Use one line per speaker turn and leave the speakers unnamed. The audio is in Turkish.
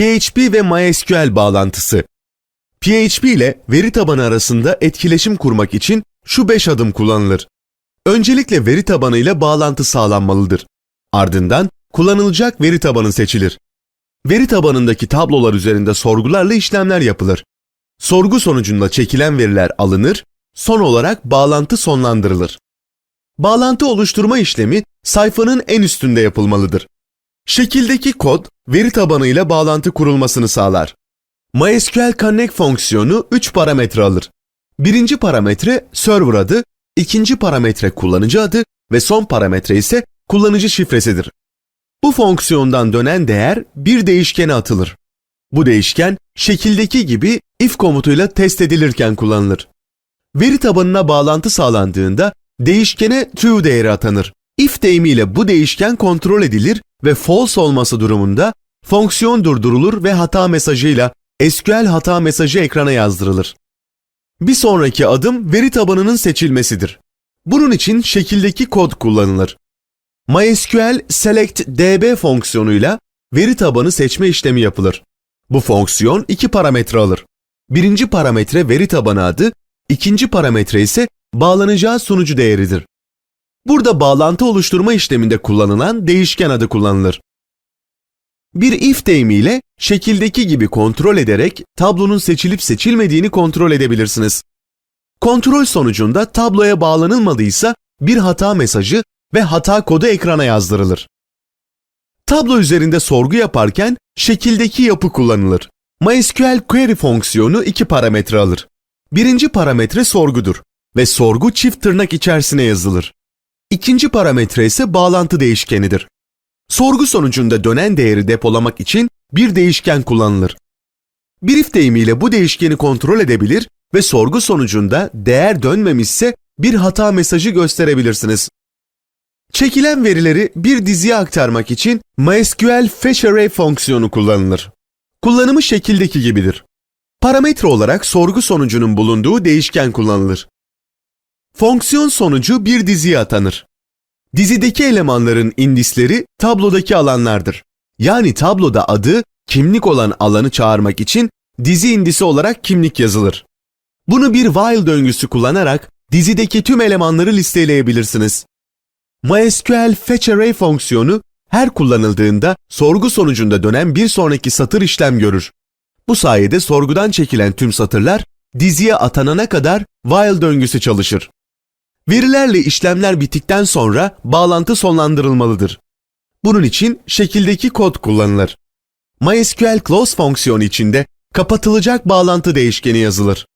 PHP ve MySQL bağlantısı. PHP ile veri tabanı arasında etkileşim kurmak için şu 5 adım kullanılır. Öncelikle veri tabanı ile bağlantı sağlanmalıdır. Ardından kullanılacak veri tabanı seçilir. Veri tabanındaki tablolar üzerinde sorgularla işlemler yapılır. Sorgu sonucunda çekilen veriler alınır, son olarak bağlantı sonlandırılır. Bağlantı oluşturma işlemi sayfanın en üstünde yapılmalıdır. Şekildeki kod veri tabanıyla bağlantı kurulmasını sağlar. MySQL Connect fonksiyonu 3 parametre alır. Birinci parametre server adı, ikinci parametre kullanıcı adı ve son parametre ise kullanıcı şifresidir. Bu fonksiyondan dönen değer bir değişkene atılır. Bu değişken şekildeki gibi if komutuyla test edilirken kullanılır. Veri tabanına bağlantı sağlandığında değişkene true değeri atanır. If deyimiyle bu değişken kontrol edilir ve false olması durumunda fonksiyon durdurulur ve hata mesajıyla SQL hata mesajı ekrana yazdırılır. Bir sonraki adım veri tabanının seçilmesidir. Bunun için şekildeki kod kullanılır. MySQL select db fonksiyonuyla veri tabanı seçme işlemi yapılır. Bu fonksiyon iki parametre alır. Birinci parametre veri tabanı adı, ikinci parametre ise bağlanacağı sunucu değeridir. Burada bağlantı oluşturma işleminde kullanılan değişken adı kullanılır. Bir if deyimiyle şekildeki gibi kontrol ederek tablonun seçilip seçilmediğini kontrol edebilirsiniz. Kontrol sonucunda tabloya bağlanılmadıysa bir hata mesajı ve hata kodu ekrana yazdırılır. Tablo üzerinde sorgu yaparken şekildeki yapı kullanılır. MySQL query fonksiyonu iki parametre alır. Birinci parametre sorgudur ve sorgu çift tırnak içerisine yazılır. İkinci parametre ise bağlantı değişkenidir. Sorgu sonucunda dönen değeri depolamak için bir değişken kullanılır. Bir if deyimiyle bu değişkeni kontrol edebilir ve sorgu sonucunda değer dönmemişse bir hata mesajı gösterebilirsiniz. Çekilen verileri bir diziye aktarmak için MySQL Fetch Array fonksiyonu kullanılır. Kullanımı şekildeki gibidir. Parametre olarak sorgu sonucunun bulunduğu değişken kullanılır. Fonksiyon sonucu bir diziye atanır. Dizideki elemanların indisleri tablodaki alanlardır. Yani tabloda adı kimlik olan alanı çağırmak için dizi indisi olarak kimlik yazılır. Bunu bir while döngüsü kullanarak dizideki tüm elemanları listeleyebilirsiniz. MySQL Fetch Array fonksiyonu her kullanıldığında sorgu sonucunda dönen bir sonraki satır işlem görür. Bu sayede sorgudan çekilen tüm satırlar diziye atanana kadar while döngüsü çalışır. Verilerle işlemler bittikten sonra bağlantı sonlandırılmalıdır. Bunun için şekildeki kod kullanılır. MySQL Close fonksiyonu içinde kapatılacak bağlantı değişkeni yazılır.